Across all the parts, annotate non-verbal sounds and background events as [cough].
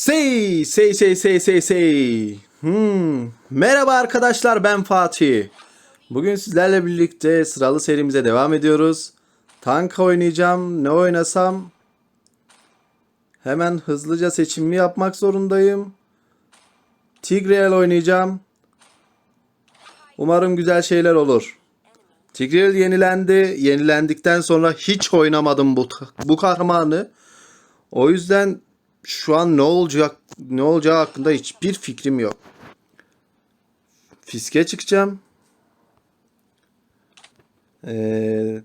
Say, say, say, say, say, say. Hmm. Merhaba arkadaşlar ben Fatih. Bugün sizlerle birlikte sıralı serimize devam ediyoruz. Tank oynayacağım. Ne oynasam? Hemen hızlıca seçimimi yapmak zorundayım. Tigreal oynayacağım. Umarım güzel şeyler olur. Tigreal yenilendi. Yenilendikten sonra hiç oynamadım bu bu kahramanı. O yüzden şu an ne olacak ne olacağı hakkında hiçbir fikrim yok. Fiske çıkacağım. Ee,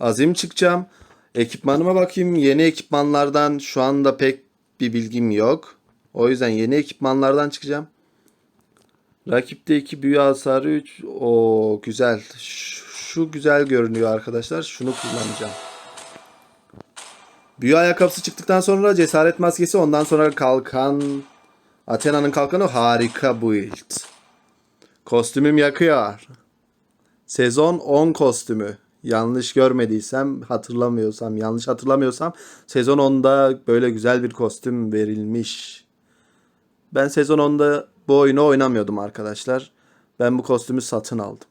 azim çıkacağım. Ekipmanıma bakayım. Yeni ekipmanlardan şu anda pek bir bilgim yok. O yüzden yeni ekipmanlardan çıkacağım. Rakipte 2 büyü hasarı 3. O güzel. Şu, şu güzel görünüyor arkadaşlar. Şunu kullanacağım. Büyü ayakkabısı çıktıktan sonra cesaret maskesi ondan sonra kalkan Athena'nın kalkanı harika build. Kostümüm yakıyor. Sezon 10 kostümü. Yanlış görmediysem, hatırlamıyorsam, yanlış hatırlamıyorsam sezon 10'da böyle güzel bir kostüm verilmiş. Ben sezon 10'da bu oyunu oynamıyordum arkadaşlar. Ben bu kostümü satın aldım.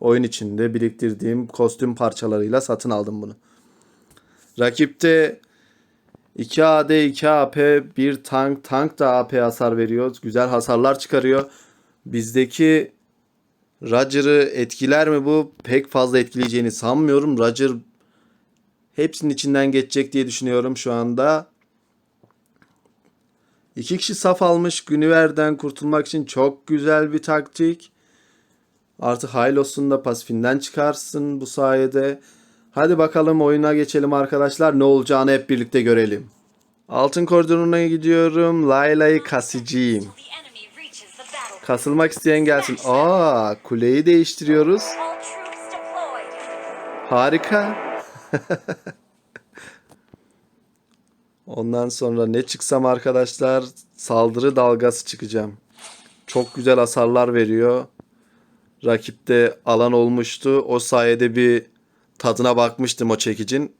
Oyun içinde biriktirdiğim kostüm parçalarıyla satın aldım bunu. Rakipte 2 AD 2 AP bir tank. Tank da AP hasar veriyor. Güzel hasarlar çıkarıyor. Bizdeki Roger'ı etkiler mi bu? Pek fazla etkileyeceğini sanmıyorum. Roger hepsinin içinden geçecek diye düşünüyorum şu anda. İki kişi saf almış Güniver'den kurtulmak için çok güzel bir taktik. Artı Hylos'un da pasifinden çıkarsın bu sayede. Hadi bakalım oyuna geçelim arkadaşlar. Ne olacağını hep birlikte görelim. Altın koridoruna gidiyorum. Layla'yı kasiciyim. Kasılmak isteyen gelsin. Aa, kuleyi değiştiriyoruz. Harika. [laughs] Ondan sonra ne çıksam arkadaşlar saldırı dalgası çıkacağım. Çok güzel hasarlar veriyor. Rakipte alan olmuştu. O sayede bir tadına bakmıştım o çekicin.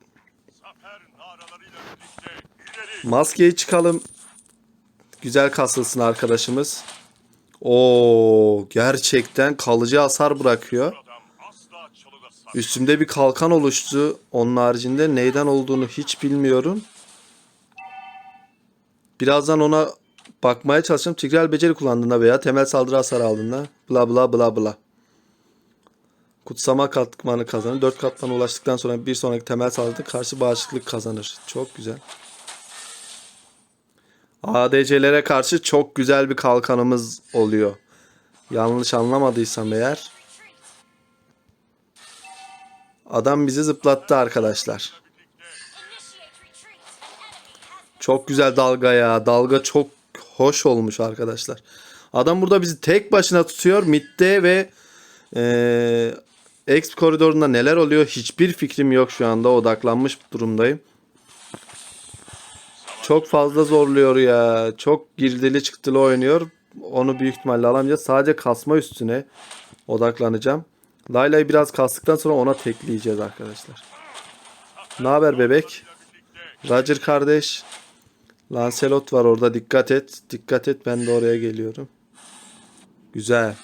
Maskeyi çıkalım. Güzel kasılsın arkadaşımız. Oo, gerçekten kalıcı hasar bırakıyor. Üstümde bir kalkan oluştu. Onun haricinde neyden olduğunu hiç bilmiyorum. Birazdan ona bakmaya çalışacağım. Tigreal beceri kullandığında veya temel saldırı hasarı aldığında bla bla bla bla. Kutsama katmanı kazanır. 4 katmana ulaştıktan sonra bir sonraki temel saldırıda karşı bağışıklık kazanır. Çok güzel. ADC'lere karşı çok güzel bir kalkanımız oluyor. Yanlış anlamadıysam eğer. Adam bizi zıplattı arkadaşlar. Çok güzel dalga ya. Dalga çok hoş olmuş arkadaşlar. Adam burada bizi tek başına tutuyor. Mid'de ve eee X koridorunda neler oluyor hiçbir fikrim yok şu anda. Odaklanmış durumdayım. Çok fazla zorluyor ya. Çok girdili çıktılı oynuyor. Onu büyük ihtimalle alamayacağız. Sadece kasma üstüne odaklanacağım. Layla'yı biraz kastıktan sonra ona tekleyeceğiz arkadaşlar. Ne haber bebek? Roger kardeş. Lancelot var orada dikkat et. Dikkat et ben de oraya geliyorum. Güzel.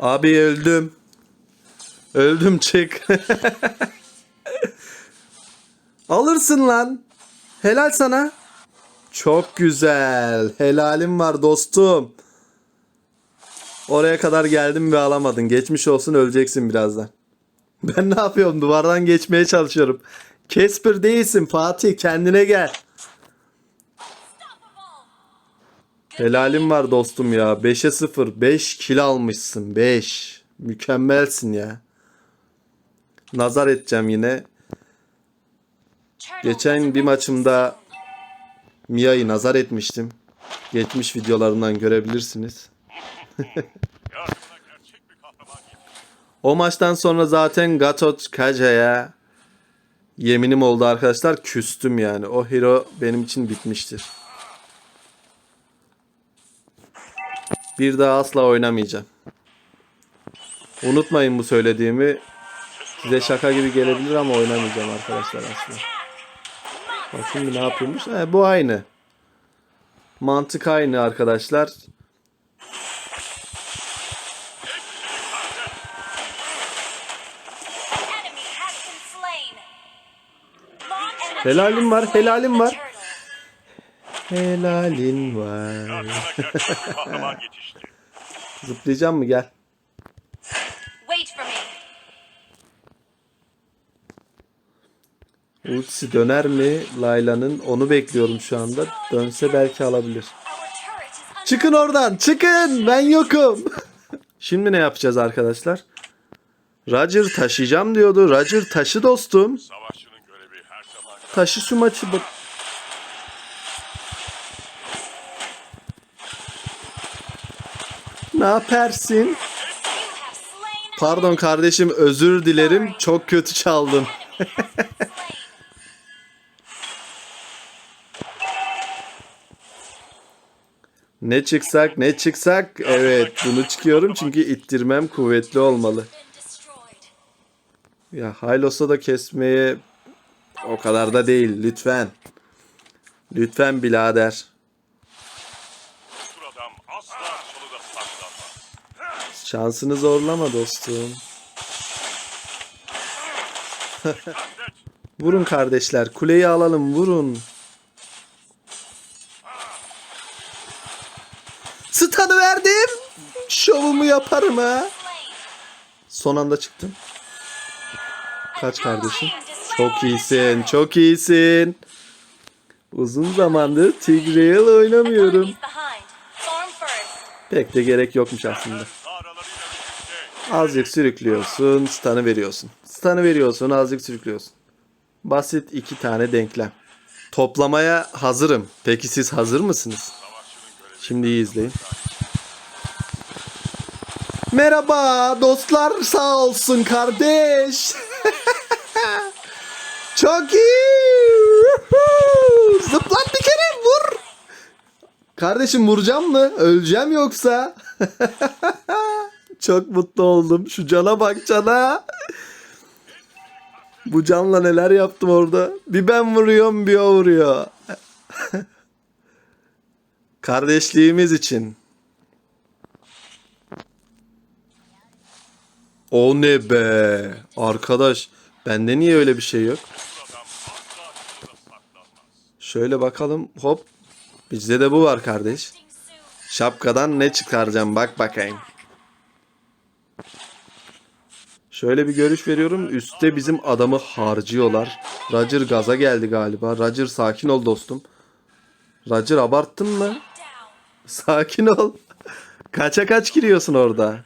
Abi öldüm. Öldüm çık. [laughs] Alırsın lan. Helal sana. Çok güzel. Helalim var dostum. Oraya kadar geldim ve alamadın. Geçmiş olsun öleceksin birazdan. [laughs] Ben ne yapıyorum? Duvardan geçmeye çalışıyorum. Casper değilsin Fatih. Kendine gel. Helalim var dostum ya. 5'e 0. 5 kill almışsın. 5. Mükemmelsin ya. Nazar edeceğim yine. Geçen bir maçımda Mia'yı nazar etmiştim. Geçmiş videolarından görebilirsiniz. [laughs] O maçtan sonra zaten Gatot Kaja'ya yeminim oldu arkadaşlar. Küstüm yani. O hero benim için bitmiştir. Bir daha asla oynamayacağım. Unutmayın bu söylediğimi. Size şaka gibi gelebilir ama oynamayacağım arkadaşlar aslında. Bak şimdi ne yapıyormuş? He, bu aynı. Mantık aynı arkadaşlar. Helalim var, helalim var. Helalin var. Zıplayacağım mı? Gel. Wait for me. Ultisi döner mi Layla'nın? Onu bekliyorum şu anda. Dönse belki alabilir. Çıkın oradan çıkın ben yokum. [laughs] Şimdi ne yapacağız arkadaşlar? Roger taşıyacağım diyordu. Roger taşı dostum. Taşı şu maçı Ne yaparsın? Pardon kardeşim özür dilerim. Çok kötü çaldım. [laughs] Ne çıksak ne çıksak. Evet bunu çıkıyorum çünkü ittirmem kuvvetli olmalı. Ya Hylos'a da kesmeye o kadar da değil lütfen. Lütfen birader. bu adam asla çalıda saklanmaz. Şansını zorlama dostum. [laughs] vurun kardeşler. Kuleyi alalım vurun. Stun'ı verdim. Şovumu yaparım ha. Son anda çıktım. Kaç kardeşim? Çok iyisin, çok iyisin. Uzun zamandır Tigreal oynamıyorum. Pek de gerek yokmuş aslında. Azıcık sürüklüyorsun, stun'ı veriyorsun. Stun'ı veriyorsun, azıcık sürüklüyorsun. Basit iki tane denklem. Toplamaya hazırım. Peki siz hazır mısınız? Şimdi iyi izleyin. Merhaba dostlar sağ olsun kardeş. [laughs] Çok iyi. Zıplat bir kere vur. Kardeşim vuracağım mı? Öleceğim yoksa. [laughs] Çok mutlu oldum. Şu cana bak cana. Bu canla neler yaptım orada. Bir ben vuruyorum bir o vuruyor. [laughs] Kardeşliğimiz için. O ne be? Arkadaş bende niye öyle bir şey yok? Şöyle bakalım hop. Bizde de bu var kardeş. Şapkadan ne çıkaracağım bak bakayım. Şöyle bir görüş veriyorum. Üste bizim adamı harcıyorlar. Roger gaza geldi galiba. Roger sakin ol dostum. Roger abarttın mı? [laughs] Sakin ol. [laughs] Kaça kaç giriyorsun orada?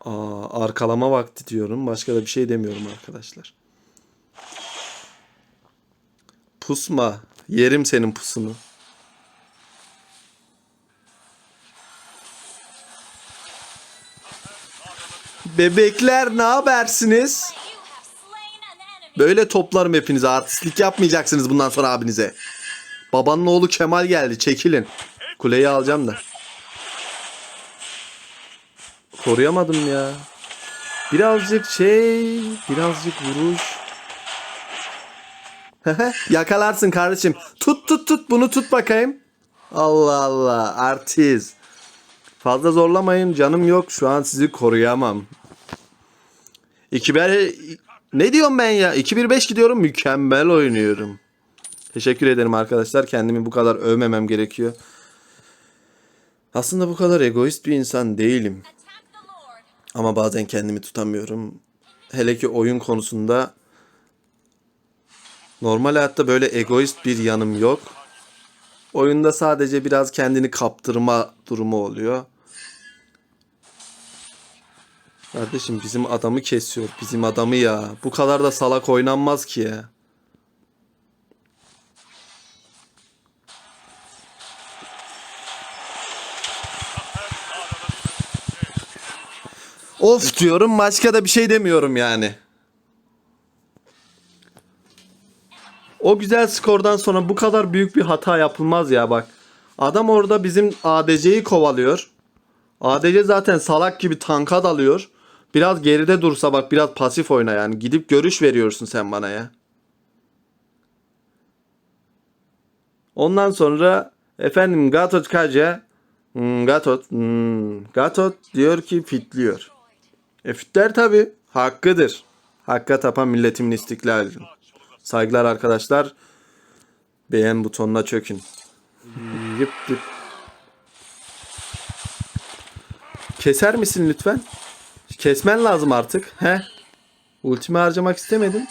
Aa, arkalama vakti diyorum. Başka da bir şey demiyorum arkadaşlar. Pusma. Yerim senin pusunu. Bebekler ne habersiniz? Böyle toplarım hepinize. Artistlik yapmayacaksınız bundan sonra abinize. Babanın oğlu Kemal geldi. Çekilin. Kuleyi alacağım da. Koruyamadım ya. Birazcık şey, birazcık vuruş. [laughs] Yakalarsın kardeşim. Tut tut tut bunu tut bakayım. Allah Allah artist. Fazla zorlamayın canım yok şu an sizi koruyamam. 2 1 ne diyorum ben ya? 2-1-5 gidiyorum mükemmel oynuyorum. Teşekkür ederim arkadaşlar. Kendimi bu kadar övmemem gerekiyor. Aslında bu kadar egoist bir insan değilim. Ama bazen kendimi tutamıyorum. Hele ki oyun konusunda normal hayatta böyle egoist bir yanım yok. Oyunda sadece biraz kendini kaptırma durumu oluyor. Kardeşim bizim adamı kesiyor. Bizim adamı ya. Bu kadar da salak oynanmaz ki ya. Of diyorum başka da bir şey demiyorum yani. O güzel skordan sonra bu kadar büyük bir hata yapılmaz ya bak. Adam orada bizim ADC'yi kovalıyor. ADC zaten salak gibi tanka dalıyor. Biraz geride dursa bak biraz pasif oyna yani. Gidip görüş veriyorsun sen bana ya. Ondan sonra efendim Gatot Kaja hmm, Gatot hmm, Gatot diyor ki fitliyor. E fitler tabi. Hakkıdır. Hakka tapan milletimin istiklali. Saygılar arkadaşlar. Beğen butonuna çökün. Yıp yıp. Keser misin lütfen? Kesmen lazım artık. He? Ultimi harcamak istemedim.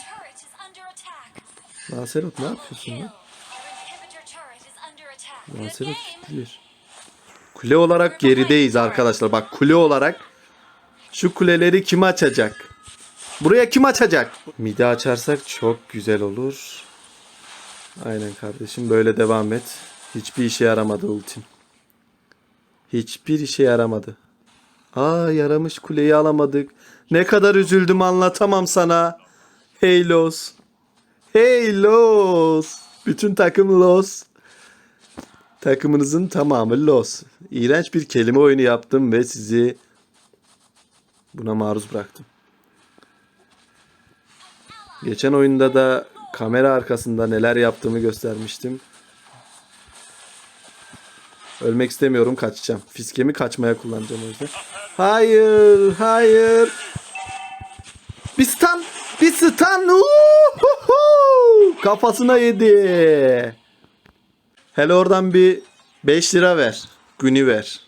Lancelot ne yapıyorsun lan? Lancelot kilitliyor. Kule olarak gerideyiz arkadaşlar. Bak kule olarak şu kuleleri kim açacak? Buraya kim açacak? Midi açarsak çok güzel olur. Aynen kardeşim böyle devam et. Hiçbir işe yaramadı ultin. Hiçbir işe yaramadı. Aa yaramış kuleyi alamadık. Ne kadar üzüldüm anlatamam sana. Hey Los. Hey Los. Bütün takım Los. Takımınızın tamamı Los. İğrenç bir kelime oyunu yaptım ve sizi buna maruz bıraktım. Geçen oyunda da kamera arkasında neler yaptığımı göstermiştim. Ölmek istemiyorum kaçacağım. Fiskemi kaçmaya kullanacağım o yüzden. Hayır, hayır. Bir stun, bir stun. Kafasına yedi. Hele oradan bir 5 lira ver. Günü ver.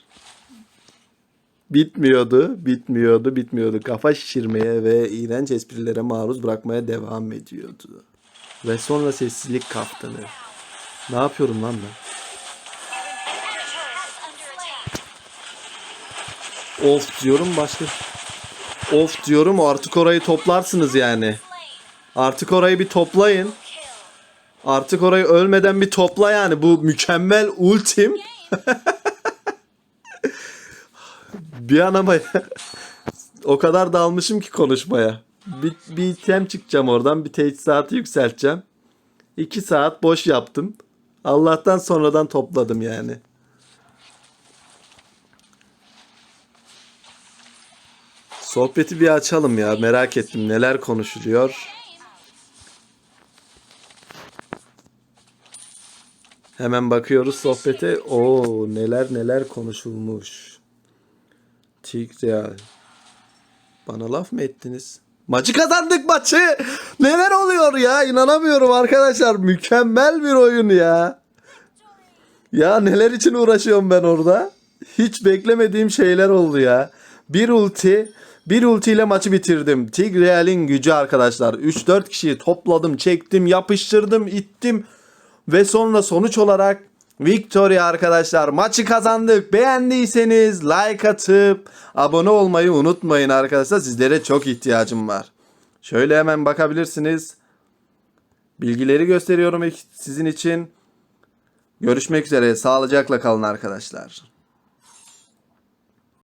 Bitmiyordu, bitmiyordu, bitmiyordu. Kafa şişirmeye ve iğrenç esprilere maruz bırakmaya devam ediyordu. Ve sonra sessizlik kaptanı. Ne yapıyorum lan ben? Of diyorum başka. Of diyorum artık orayı toplarsınız yani. Artık orayı bir toplayın. Artık orayı ölmeden bir topla yani. Bu mükemmel ultim. [laughs] bir an ama [laughs] o kadar dalmışım ki konuşmaya. Bir, bir item çıkacağım oradan. Bir teçhizatı yükselteceğim. İki saat boş yaptım. Allah'tan sonradan topladım yani. Sohbeti bir açalım ya. Merak ettim neler konuşuluyor. Hemen bakıyoruz sohbete. Oo neler neler konuşulmuş. Tigreal. Bana laf mı ettiniz? Maçı kazandık maçı. Neler oluyor ya? İnanamıyorum arkadaşlar. Mükemmel bir oyun ya. Ya neler için uğraşıyorum ben orada? Hiç beklemediğim şeyler oldu ya. Bir ulti, bir ultiyle maçı bitirdim. Tigreal'in gücü arkadaşlar. 3-4 kişiyi topladım, çektim, yapıştırdım, ittim. Ve sonra sonuç olarak Victoria arkadaşlar maçı kazandık. Beğendiyseniz like atıp abone olmayı unutmayın arkadaşlar. Sizlere çok ihtiyacım var. Şöyle hemen bakabilirsiniz. Bilgileri gösteriyorum sizin için. Görüşmek üzere. Sağlıcakla kalın arkadaşlar.